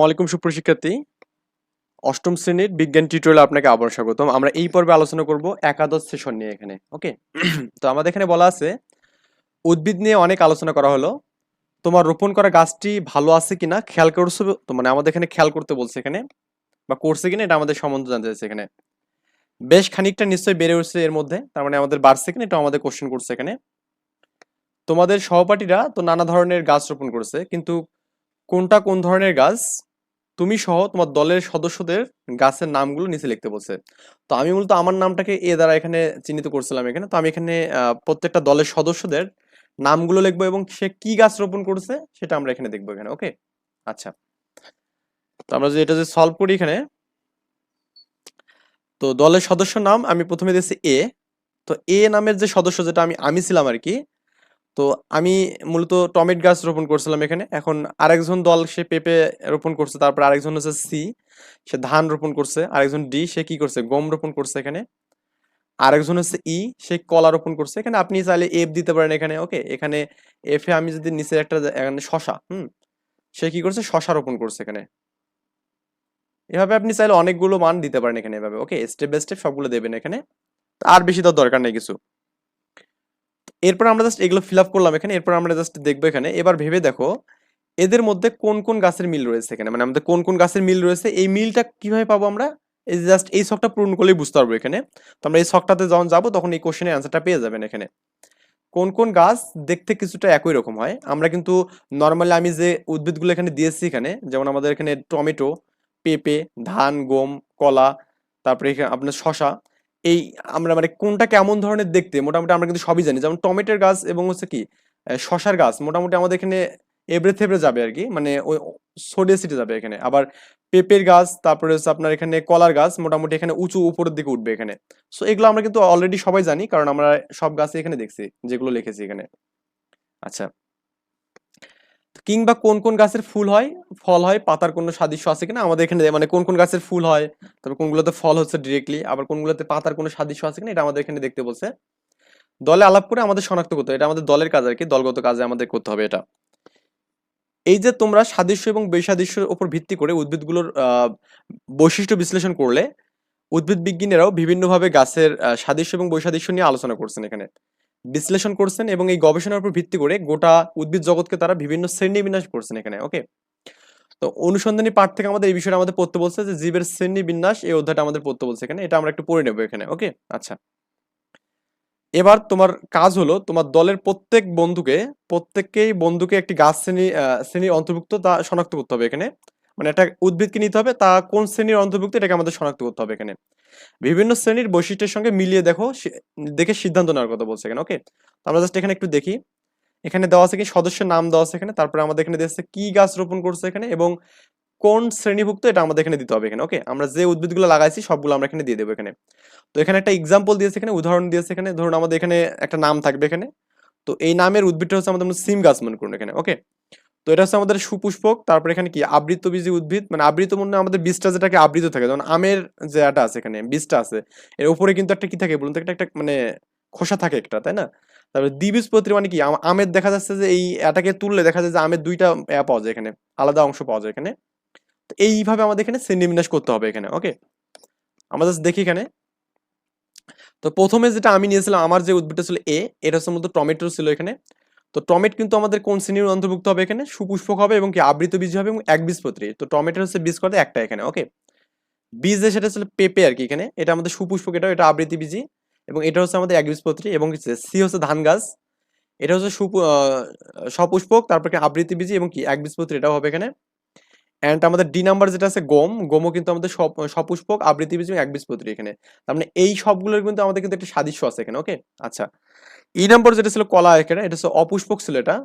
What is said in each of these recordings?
ওয়ালাইকুম সুপ্রশিক্ষার্থী অষ্টম শ্রেণির বিজ্ঞান টিউটোরিয়ালে আপনাকে আবার স্বাগতম। আমরা এই পর্বে আলোচনা করব একাদশ সেশন নিয়ে এখানে ওকে তো আমাদের এখানে বলা আছে, উদ্ভিদ নিয়ে অনেক আলোচনা করা হলো। তোমার রোপণ করা গাছটি ভালো আছে কিনা? খেয়াল করছ? তো মানে আমাদের এখানে খেয়াল করতে বলছে এখানে, বা করছে কিনা এটা আমাদের সম্বন্ধ জানতে চাইছে এখানে। বেশ খানিকটা নিশ্চয়ই বেড়ে উঠছে এর মধ্যে, তার মানে আমাদের বাড়ছে কিনা এটা আমাদের কোশ্চেন করছে এখানে। তোমাদের সহপাঠীরা তো নানা ধরনের গাছ রোপণ করছে, কিন্তু কোনটা কোন ধরনের গাছ তুমি সহ তোমার দলের সদস্যদের গাছের নামগুলো নিচে লিখতে বলছে। তো আমি মূলত আমার নামটাকে এ দ্বারা এখানে চিহ্নিত করছিলাম এখানে। তো আমি এখানে প্রত্যেকটা দলের সদস্যদের নামগুলো লিখব এবং সে কি গাছ রোপণ করছে সেটা আমরা এখানে দেখব এখানে, ওকে? আচ্ছা। তো আমরা যে এটা যে সলভ করি এখানে, তো দলের সদস্য নাম আমি প্রথমে দিয়েছি এ। তো এ নামের যে সদস্য যেটা আমি আমি ছিলাম আর কি তো আমি মূলত টমেট গাছ রোপণ করছিলাম এখানে। এখন আরেকজন দল, সে পেঁপে রোপণ করছে, তারপর আরেকজন হচ্ছে সি, সে ধান রোপণ করছে, আরেকজন ডি, সে কি করছে? গম রোপণ করছে এখানে। আরেকজন হচ্ছে ই, সে কলা রোপণ করছে। এখানে আপনি চাইলে এফ দিতে পারেন এখানে, ওকে? এখানে এফ এ আমি যদি নিচে একটা এখানে শশা, হুম? সে কি করছে? শশা রোপণ করছে এখানে। এভাবে আপনি চাইলে অনেকগুলো মান দিতে পারেন এখানে এভাবে, ওকে? স্টেপ বাই স্টেপ সবগুলো দেবেন এখানে। আর বেশি দেওয়ার দরকার নেই কিছু। এরপর আমরা জাস্ট এগুলো ফিল আপ করলাম এখানে, এরপর আমরা জাস্ট দেখব এখানে। এবার ভেবে দেখো, এদের মধ্যে কোন কোন গাছের মিল রয়েছে এখানে? মানে আমাদের কোন কোন গাছের মিল রয়েছে, এই মিলটা কীভাবে পাবো আমরা? এই জাস্ট এই শখটা পূরণ করলেই বুঝতে পারব এখানে। তো আমরা এই শখটাতে যখন যাব, তখন এই কোশ্চেনের অ্যান্সারটা পেয়ে যাবেন এখানে। কোন কোন গাছ দেখতে কিছুটা একই রকম হয়? আমরা কিন্তু নর্মালি আমি যে উদ্ভিদগুলো এখানে দিয়েছি এখানে, যেমন আমাদের এখানে টমেটো, পেঁপে, ধান, গম, কলা, তারপরে এখানে আপনার শশা এই আমরা মানে কোনটা কেমন ধরনের দেখতে, মোটামুটি আমরা কিন্তু সবই জানি। যেমন টমেটোর গাছ এবং হচ্ছে কি শশার গাছ মোটামুটি আমাদের এখানে এবড়ে থেবড়ে যাবে আর কি মানে ওই সরিয়ে সিটে যাবে এখানে। আবার পেঁপের গাছ, তারপরে হচ্ছে আপনার এখানে কলার গাছ মোটামুটি এখানে উঁচু উপরের দিকে উঠবে এখানে। সো এগুলো আমরা কিন্তু অলরেডি সবাই জানি, কারণ আমরা সব গাছে এখানে দেখছি, যেগুলো লিখেছি এখানে। আচ্ছা। কিংবা কোন কোন গাছের ফুল হয়, ফল হয়, পাতার কোনো সাদৃশ্য আছে কিনা? আমাদের এখানে মানে কোন কোন গাছের ফুল হয়, তারপর কোনগুলোতে ফল হচ্ছে ডিরেক্টলি আবার কোনগুলোতে পাতার কোনো সাদৃশ্য আছে কিনা, এটা আমাদের এখানে দেখতে বলছে। দলে আলাপ করে আমাদের শনাক্ত করতে হবে। এটা আমাদের দলের কাজ আর কি, দলগত কাজে আমাদের করতে হবে এটা। এই যে তোমরা সাদৃশ্য এবং বৈসাদৃশ্যের উপর ভিত্তি করে উদ্ভিদগুলোর বৈশিষ্ট্য বিশ্লেষণ করলে উদ্ভিদ বিজ্ঞানীরাও বিভিন্নভাবে গাছের সাদৃশ্য এবং বৈসাদৃশ্য নিয়ে আলোচনা করছেন এখানে। বিশ্লেষণ করছেন এবং এই গবেষণার উপর ভিত্তি করে গোটা উদ্ভিদ জগৎকে তারা বিভিন্ন শ্রেণি বিন্যাস করছেন এখানে ওকে তো অনুসন্ধানী পাঠ থেকে আমাদের এই বিষয়টা আমাদের পড়তে বলছে যে জীবের শ্রেণি বিন্যাস এই অধ্যায়টা আমাদের পড়তে বলছে এখানে, এটা আমরা একটু পড়ে নেব এখানে ওকে আচ্ছা। এবার তোমার কাজ হলো তোমার দলের প্রত্যেক বন্ধুকে, প্রত্যেককেই বন্ধুকে একটি গাছ শ্রেণি শ্রেণির অন্তর্ভুক্ত তা শনাক্ত করতে হবে এখানে। মানে একটা উদ্ভিদকে নিতে হবে, তা কোন শ্রেণির অন্তর্ভুক্ত, এটাকে আমাদের শনাক্ত করতে হবে এখানে। বিভিন্ন শ্রেণির বৈশিষ্ট্যের সঙ্গে মিলিয়ে দেখো দেখে সিদ্ধান্ত নেওয়ার কথা বলছে এখানে, ওকে? আমরা জাস্ট এখানে একটু দেখি। এখানে দেওয়া আছে কি, সদস্যের নাম দেওয়া আছে এখানে, তারপরে আমাদের এখানে দিয়েছে কি গাছ রোপণ করছে এখানে, এবং কোন শ্রেণীভুক্ত, এটা আমাদের এখানে দিতে হবে এখানে, ওকে? আমরা যে উদ্ভিদগুলো লাগাইছি, সবগুলো আমরা এখানে দিয়ে দেবো এখানে। তো এখানে একটা এক্সাম্পল দিয়েছে এখানে, উদাহরণ দিয়েছে এখানে, ধরুন আমাদের এখানে একটা নাম থাকবে এখানে, তো এই নামের উদ্ভিদটা হচ্ছে আমাদের সিম গাছ মনে করুন এখানে, ওকে? তো এটা হচ্ছে আমাদের সুপুষ্পক, তারপরে এখানে কি? আবৃতবীজী উদ্ভিদ মানে আবৃত মনে আমাদের বীজটা যেটাকে আবৃত থাকে, যেমন আমের যে এটা আছে এখানে, বীজটা আছে, এর উপরে কিন্তু একটা কি থাকে বলুন তো? একটা একটা মানে খোসা থাকে একটা, তাই না? তারপরে দ্বিবীজপত্রী মানে কি? আমের দেখা যাচ্ছে যে এই এটাকে তুললে দেখা যায় যে আমের দুইটা ইয়া পাওয়া যায় এখানে, আলাদা অংশ পাওয়া যায় এখানে। তো এইভাবে আমাদের এখানে শ্রেণীবিন্যাস করতে হবে এখানে ওকে আমাদের দেখি এখানে। তো প্রথমে যেটা আমি নিয়েছিলাম, আমার যে উদ্ভিদটা ছিল এ এটা হচ্ছে মূলত টমেটো ছিল এখানে। তো টমেট কিন্তু আমাদের কোন শ্রেণির অন্তর্ভুক্ত হবে এখানে? সুপুষ্পক হবে এবং কি আবৃত বীজ হবে এবং এক বীজপত্রী। তো টমেটোর হচ্ছে বীজ করতে একটা এখানে ওকে বীজ যে সেটা হচ্ছে পেঁপে আর কি এখানে। এটা আমাদের সুপুষ্পক এটা এটা আবৃতি বীজি এবং এটা হচ্ছে আমাদের এক একবীজপত্রী এবং সি হচ্ছে ধান গাছ। এটা হচ্ছে সুপু সপুষ্পক, তারপর আবৃতি বীজি এবং কি এক একবীজপত্রী এটাও হবে এখানে। অ্যান্ড আমাদের ডি নাম্বার যেটা আছে, গম। গমও কিন্তু আমাদের সপ, সপুষ্পক, আবৃত্তি বীজ এবং একবীজপত্রী এখানে। তার মানে এই সবগুলোর কিন্তু আমাদের কিন্তু একটা সাদৃশ্য আছে এখানে ওকে আচ্ছা। ই নাম্বার যেটা ছিল কলা এখানে, এটা হচ্ছে অপুষ্পক ছিল এটা।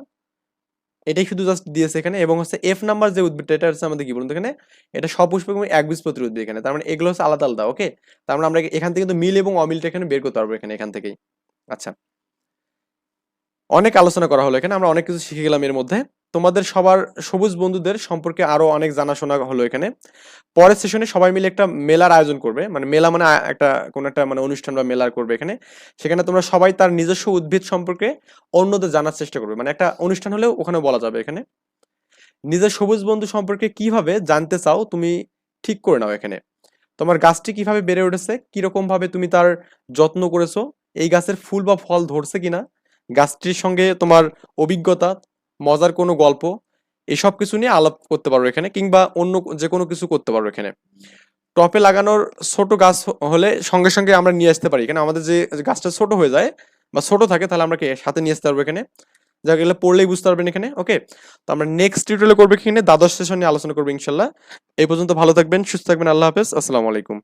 এটাই শুধু জাস্ট দিয়েছে এখানে। এবং হচ্ছে এফ নাম্বার যে উদ্ভিদটা, এটা হচ্ছে আমাদের কি বলুন এখানে? এটা সপুষ্পক এবং একবীজপত্রী উদ্ভিদ এখানে। তার মানে এগুলো হচ্ছে আলাদা আলাদা ওকে তার মানে আমরা এখান থেকে কিন্তু মিল এবং অমিলটা এখানে বের করতে পারব এখানে, এখান থেকেই। আচ্ছা। অনেক আলোচনা করা হলো এখানে, আমরা অনেক কিছু শিখে গেলাম এর মধ্যে। তোমাদের সবার সবুজ বন্ধুদের সম্পর্কে আরও অনেক জানাশোনা হলো এখানে। পরের সেশনে সবাই মিলে একটা মেলার আয়োজন করবে। মানে মেলা মানে একটা, কোন একটা মানে অনুষ্ঠান বা মেলার করবে এখানে। সেখানে তোমরা সবাই তার নিজস্ব উদ্ভিদ সম্পর্কে অন্যদের জানার চেষ্টা করবে। মানে একটা অনুষ্ঠান হলেও ওখানে বলা যাবে এখানে। নিজের সবুজ বন্ধু সম্পর্কে কীভাবে জানতে চাও, তুমি ঠিক করে নাও এখানে। তোমার গাছটি কীভাবে বেড়ে উঠেছে? কীরকম ভাবে তুমি তার যত্ন করেছ? এই গাছের ফুল বা ফল ধরছে কিনা? গাছটির সঙ্গে তোমার অভিজ্ঞতা মজার কোনো গল্প এসব কিছু নিয়ে আলাপ করতে পারো এখানে কিংবা অন্য যে কোনো কিছু করতে পারো এখানে। টপে লাগানোর ছোট গাছ হলে সঙ্গে সঙ্গে আমরা নিয়ে আসতে পারি। এখানে আমাদের যে গাছটা ছোট হয়ে যায় বা ছোট থাকে তাহলে আমরা সাথে নিয়ে আসতে পারব এখানে। যা গেলে পড়লেই বুঝতে পারবেন এখানে, ওকে? তো আমরা নেক্সট টিউটোরিয়ালে করব এখানে, দ্বাদশ সেশন নিয়ে আলোচনা করব ইনশাল্লাহ। এই পর্যন্ত ভালো থাকবেন, সুস্থ থাকবেন, আল্লাহ হাফেজ, আসসালামু আলাইকুম।